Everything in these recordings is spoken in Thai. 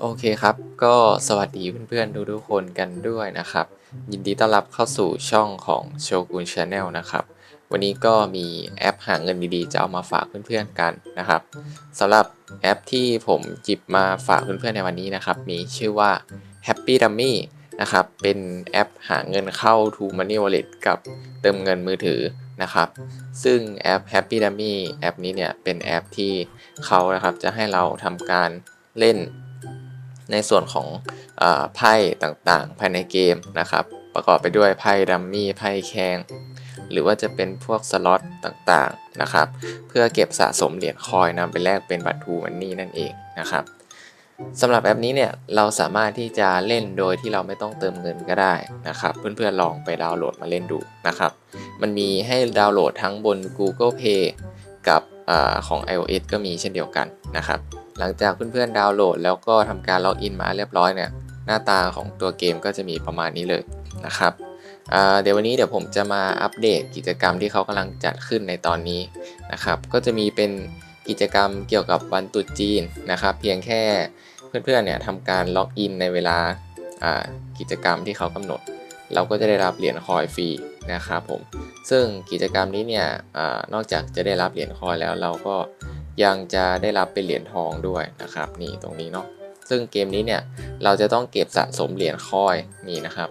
โอเคครับ ก็สวัสดีเพื่อนๆทุกๆคนกันด้วยนะครับ ยินดีต้อนรับเข้าสู่ช่องของ Shogun Channel นะครับ วันนี้ก็มีแอปหาเงินดีๆ จะเอามาฝากเพื่อนๆกันนะครับสำหรับแอปที่ผมหยิบมาฝากเพื่อนๆในวันนี้นะครับ มีชื่อว่า Happy Dummy นะครับ เป็นแอปหาเงินเข้า To Money Wallet กับเติมเงินมือถือนะครับ ซึ่งแอป Happy Dummy แอปนี้เนี่ยเป็นแอปที่เขานะครับจะให้เราทำการเล่น ในส่วนของไพ่ต่างๆ ภายในเกมนะครับ ประกอบไปด้วยไพ่ดัมมี่ไพ่แคงหรือว่าจะเป็นพวกสล็อตต่างๆนะครับ เพื่อเก็บสะสมเหรียญคอยนำไปแลกเป็นบัตรทูมันนี่นั่นเองนะครับสำหรับแอปนี้เนี่ยเราสามารถที่จะเล่นโดยที่เราไม่ต้องเติมเงินก็ได้นะครับ เพื่อนๆลองไปดาวน์โหลดมาเล่นดูนะครับ มันมีให้ดาวน์โหลดทั้งบน Google Play กับอของ iOS ก็มีเช่นเดียวกันนะครับ หลังจากเพื่อนๆดาวน์โหลด แล้วก็ทำการล็อกอินมาเรียบร้อยเนี่ยหน้าตาของตัวเกมก็จะมีประมาณนี้เลยนะครับเดี๋ยววันนี้เดี๋ยวผมจะมาอัปเดตกิจกรรมที่เขากำลังจัดขึ้นในตอนนี้นะครับก็จะมีเป็นกิจกรรมเกี่ยวกับวันตรุษจีนนะครับ เพียงแค่เพื่อนๆเนี่ยทำการล็อกอินในเวลากิจกรรมที่เขากำหนด เราก็จะได้รับเหรียญคอยฟรีนะครับผมซึ่งกิจกรรมนี้เนี่ยอนอกจากจะได้รับเหรียญคอยแล้วเราก็ ยังจะได้รับเป็นเหรียญทองด้วยนะครับนี่ตรงนี้เนาะซึ่งเกมนี้เนี่ยเราจะต้องเก็บสะสมเหรียญคอยนี่นะครับ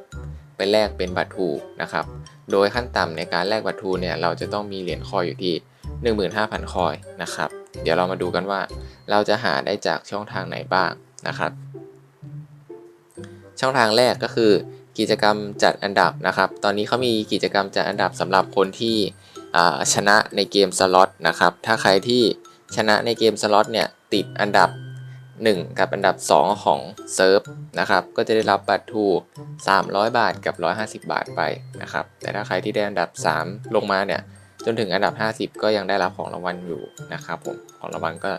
ไปแลกเป็นบัตรทูนะครับ โดยขั้นต่ำในการแลกบัตรทูเนี่ยเราจะต้องมีเหรียญคอยอยู่ที่ 15,000 คอยนะครับ เดี๋ยวเรามาดูกันว่า เราจะหาได้จากช่องทางไหนบ้างนะครับ ช่องทางแรกก็คือ กิจกรรมจัดอันดับนะครับ ตอนนี้เขามีกิจกรรมจัดอันดับสำหรับคนที่ชนะในเกมสล็อตนะครับ ถ้าใครที่ ชนะในเกมสล็อตเนี่ยติดอันดับ 1 กับอันดับ 2 ของเซิร์ฟนะครับก็จะได้รับบัตรทู300 บาทกับ 150 บาทไปนะครับแต่ถ้าใครที่ได้อันดับ 3 ลงมาเนี่ยจนถึงอันดับ 50 ก็ยังได้รับของรางวัลอยู่นะครับผมของรางวัลก็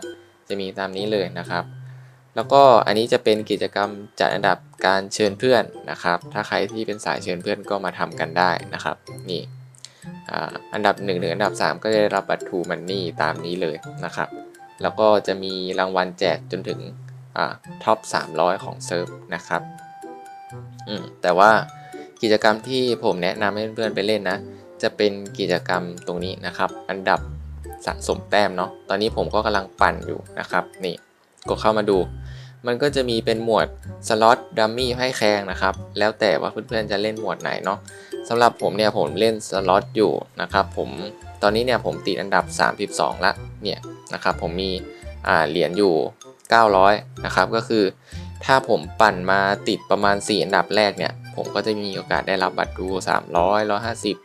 จะมีตามนี้เลยนะครับ แล้วก็อันนี้จะเป็นกิจกรรมจัดอันดับการเชิญเพื่อนนะครับ ถ้าใครที่เป็นสายเชิญเพื่อนก็มาทำกันได้นะครับ นี่ อันดับ1ถึงอันดับ 3 ก็จะได้รับบัตรทูมันนี่ตามนี้เลยนะครับ แล้วก็จะมีรางวัลแจกจนถึงท็อป 300 ของเซิร์ฟนะครับแต่ว่ากิจกรรมที่ผมแนะนำให้เพื่อนๆไปเล่นนะ จะเป็นกิจกรรมตรงนี้นะครับ อันดับสะสมแต้มเนาะตอนนี้ผมก็กำลังปั่นอยู่นะครับ นี่กดเข้ามาดู มันก็จะมีเป็นหมวดสล็อตดัมมี่ไพ่แคงนะครับ แล้วแต่ว่าเพื่อนๆจะเล่นหมวดไหนเนาะ สำหรับผมเนี่ยผมเล่นสล็อตอยู่นะครับผมตอนนี้เนี่ยผมติดอันดับ 32 ละเนี่ยนะครับผมมีเหรียญอยู่ 900 นะครับก็คือ ถ้าผมปั่นมาติดประมาณ 4 อันดับแรกเนี่ย ผมก็จะมีโอกาสได้รับบัตรดู300 150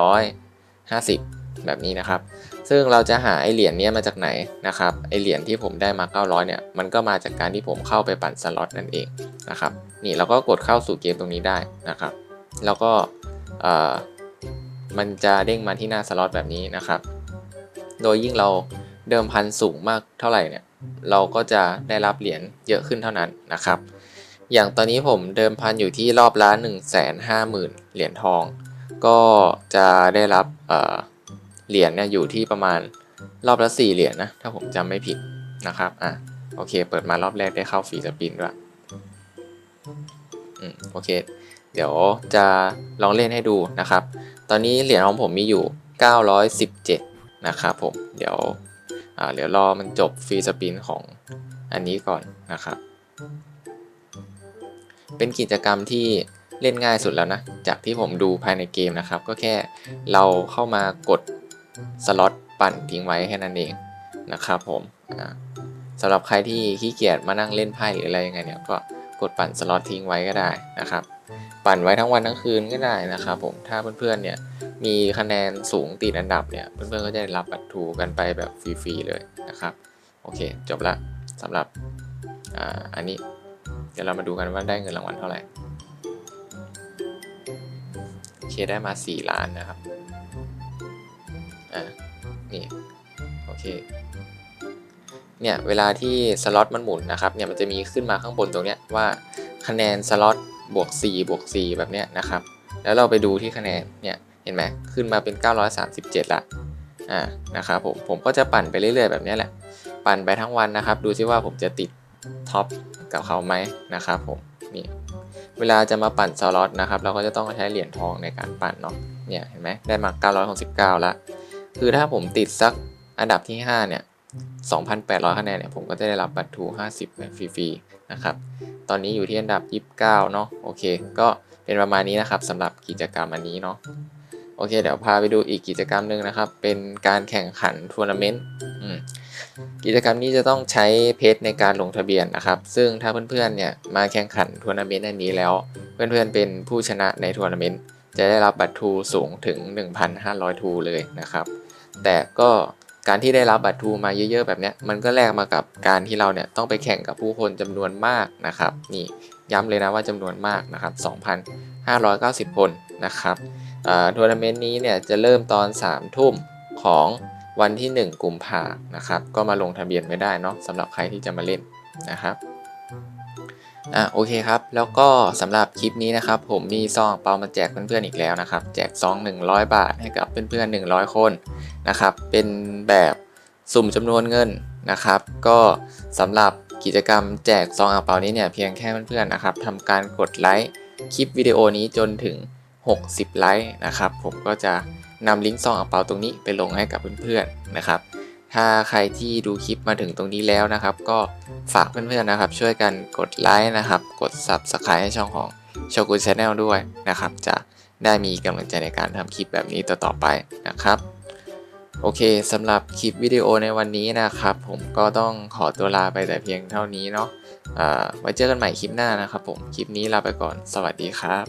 150 แบบนี้นะครับ ซึ่งเราจะหาไอเหรียญนี้มาจากไหนนะครับไอเหรียญที่ผมได้มา 900 เนี่ยมันก็มาจากการที่ผมเข้าไปปั่นสล็อตนั่นเองนะครับนี่เราก็กดเข้าสู่เกมตรงนี้ได้นะครับ แล้วก็ มันจะเด้งมาที่หน้าสล็อตแบบนี้นะครับ โดยยิ่งเราเดิมพันสูงมากเท่าไหร่เนี่ย เราก็จะได้รับเหรียญเยอะขึ้นเท่านั้นนะครับ อย่างตอนนี้ผมเดิมพันอยู่ที่รอบละ1 5 0 0 0 0 เหรียญทอง ก็จะได้รับเหรียญเนี่ยอยู่ที่ประมาณรอบละ 4 เหรียญนะ ถ้าผมจำไม่ผิดนะครับ อะ โอเค เปิดมารอบแรกได้เข้าฟรีสปินด้วย อืม โอเค เดี๋ยวจะลองเล่นให้ดูนะครับ ตอนนี้เหรียญของผมมีอยู่ 917 นะครับผม เดี๋ยวเดี๋ยวรอมันจบฟรีสปินของอันนี้ก่อนนะครับ เป็นกิจกรรมที่เล่นง่ายสุดแล้วนะ จากที่ผมดูภายในเกมนะครับ ก็แค่เราเข้ามากดสล็อตปั่นทิ้งไว้แค่นั้นเองนะครับผมสำหรับใครที่ขี้เกียจมานั่งเล่นไพ่หรืออะไรยังไงเนี่ยก็ กดปั่นสล็อตทิ้งไว้ก็ได้นะครับ ปั่นไว้ทั้งวันทั้งคืนก็ได้นะครับผมถ้าเพื่อนๆเนี่ยมีคะแนนสูงติดอันดับเนี่ยเพื่อนๆก็จะได้รับบัตรทูกันไปแบบฟรีๆเลยนะครับโอเคจบละสำหรับอ่าอันนี้เดี๋ยวเรามาดูกันว่าได้เงินรางวัลเท่าไหร่โอเคได้มา 4 ล้านนะครับอ่านี่โอเค เนี่ยเวลาที่สล็อตมันหมุนนะครับเนี่ยมันจะมีขึ้นมาข้างบนตรงเนี้ยว่าคะแนนสล็อตบวก4บวก4แบบเนี้ยนะครับแล้วเราไปดูที่คะแนนเนี่ยเห็นไหมขึ้นมาเป็น 937 ละอ่านะครับผมผมก็จะปั่นไปเรื่อยๆแบบนี้แหละ ปั่นไปทั้งวันนะครับ ดูซิว่าผมจะติดท็อปกับเขาไหมนะครับผมนี่เวลาจะมาปั่นสล็อตนะครับเราก็จะต้องใช้เหรียญทองในการปั่นเนาะเนี่ยเห็นไหมได้มา 969ล้วคือถ้าผมติดสักอันดับที่ 5 เนี่ย 2,800 คะแนนเนี่ยผมก็จะได้รับบัตรทู50แบบฟรีๆนะครับ ตอนนี้อยู่ที่อันดับ 29 เนาะโอเค ก็เป็นประมาณนี้นะครับสำหรับกิจกรรมอันนี้เนาะโอเค เดี๋ยวพาไปดูอีกกิจกรรมหนึ่งนะครับ เป็นการแข่งขันทัวร์นาเมนต์กิจกรรมนี้จะต้องใช้เพชรในการลงทะเบียนนะครับ ซึ่งถ้าเพื่อนๆเนี่ยมาแข่งขันทัวร์นาเมนต์อันนี้แล้ว เพื่อนๆเป็นผู้ชนะในทัวร์นาเมนต์จะได้รับบัตรทูสูงถึง 1,500 ทูเลยนะครับ แต่ก็ การที่ได้รับบัตรทูมาเยอะๆแบบนี้มันก็แลกมากับการที่เราเนี่ยต้องไปแข่งกับผู้คนจำนวนมากนะครับนี่ย้ำเลยนะว่าจำนวนมากนะครับ 2,590 คนนะครับทัวร์นาเมนต์นี้เนี่ยจะเริ่มตอน 3 ทุ่มของวันที่ 1 กุมภานะครับ ก็มาลงทะเบียนไว้ได้เนาะสำหรับใครที่จะมาเล่นนะครับ อะโอเคครับ แล้วก็สำหรับคลิปนี้นะครับ ผมมีซองเปามาแจกเพื่อนๆอีกแล้วนะครับ แจกซอง 100 บาทให้กับเพื่อนๆ 100 คนนะครับ เป็นแบบสุ่มจำนวนเงินนะครับ ก็สำหรับกิจกรรมแจกซองอ่างเปานี้เนี่ยเพียงแค่เพื่อนๆนะครับทำการกดไลค์คลิปวิดีโอนี้จนถึง 60 ไลค์นะครับ ผมก็จะนำลิงก์ซองอ่างเปาตรงนี้ไปลงให้กับเพื่อนๆนะครับ ถ้าใครที่ดูคลิปมาถึงตรงนี้แล้วนะครับ ก็ฝากเพื่อนๆนะครับ ช่วยกันกดไลค์นะครับ กด Subscribe ให้ช่องของโชกุนชาแนลด้วยนะครับ จะได้มีกำลังใจในการทำคลิปแบบนี้ต่อๆไปนะครับ โอเคสำหรับคลิปวิดีโอในวันนี้นะครับ ผมก็ต้องขอตัวลาไปแต่เพียงเท่านี้เนาะอ่าไว้เจอกันใหม่คลิปหน้านะครับผม คลิปนี้ลาไปก่อน สวัสดีครับ